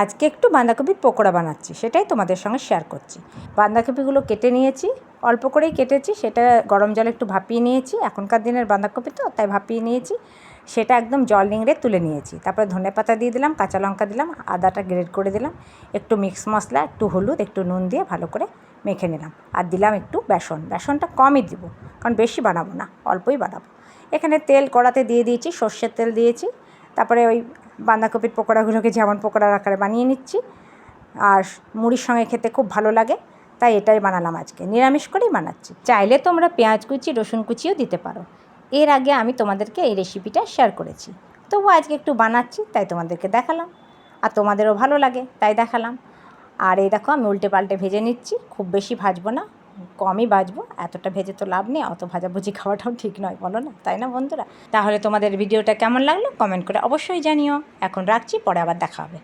আজকে একটু বাঁধাকপির পকোড়া বানাচ্ছি, সেটাই তোমাদের সঙ্গে শেয়ার করছি। বাঁধাকপিগুলো কেটে নিয়েছি, অল্প করেই কেটেছি, সেটা গরম জলে একটু ভাপিয়ে নিয়েছি, এখনকার দিনের বাঁধাকপি তো, তাই ভাপিয়ে নিয়েছি। সেটা একদম জল নিংড়ে তুলে নিয়েছি, তারপরে ধনে পাতা দিয়ে দিলাম, কাঁচা লঙ্কা দিলাম, আদাটা গ্রেড করে দিলাম, একটু মিক্স মশলা, একটু হলুদ, একটু নুন দিয়ে ভালো করে মেখে নিলাম, আর দিলাম একটু বেসন, বেসনটা কমই দিব, কারণ বেশি বানাবো না, অল্পই বানাবো। এখানে তেল কড়াতে দিয়ে দিয়েছি, সর্ষের তেল দিয়েছি, তারপরে ওই বাঁধাকপির পকোড়াগুলোকে যেমন পকোড়ার আকারে বানিয়ে নিচ্ছি। আর মুড়ির সঙ্গে খেতে খুব ভালো লাগে, তাই এটাই বানালাম আজকে। নিরামিষ করেই বানাচ্ছি। চাইলে তোমরা পেঁয়াজ কুচি, রসুন কুচিও দিতে পারো। এর আগে আমি তোমাদেরকে এই রেসিপিটা শেয়ার করেছি। তবু আজকে একটু বানাচ্ছি, তাই তোমাদেরকে দেখালাম। আর তোমাদেরও ভালো লাগে, তাই দেখালাম। আর এই দেখো, আমি উল্টে পাল্টে ভেজে নিচ্ছি। খুব বেশি ভাজবো না। কমই বাজবো, এতটা ভেজে তো লাভ নেই, অত ভাজাভুজি খাওয়াটাও ঠিক নয়, বলো না, তাই না বন্ধুরা? তাহলে তোমাদের ভিডিওটা কেমন লাগল? কমেন্ট করে অবশ্যই জানিও। এখন রাখছি, পরে আবার দেখা হবে।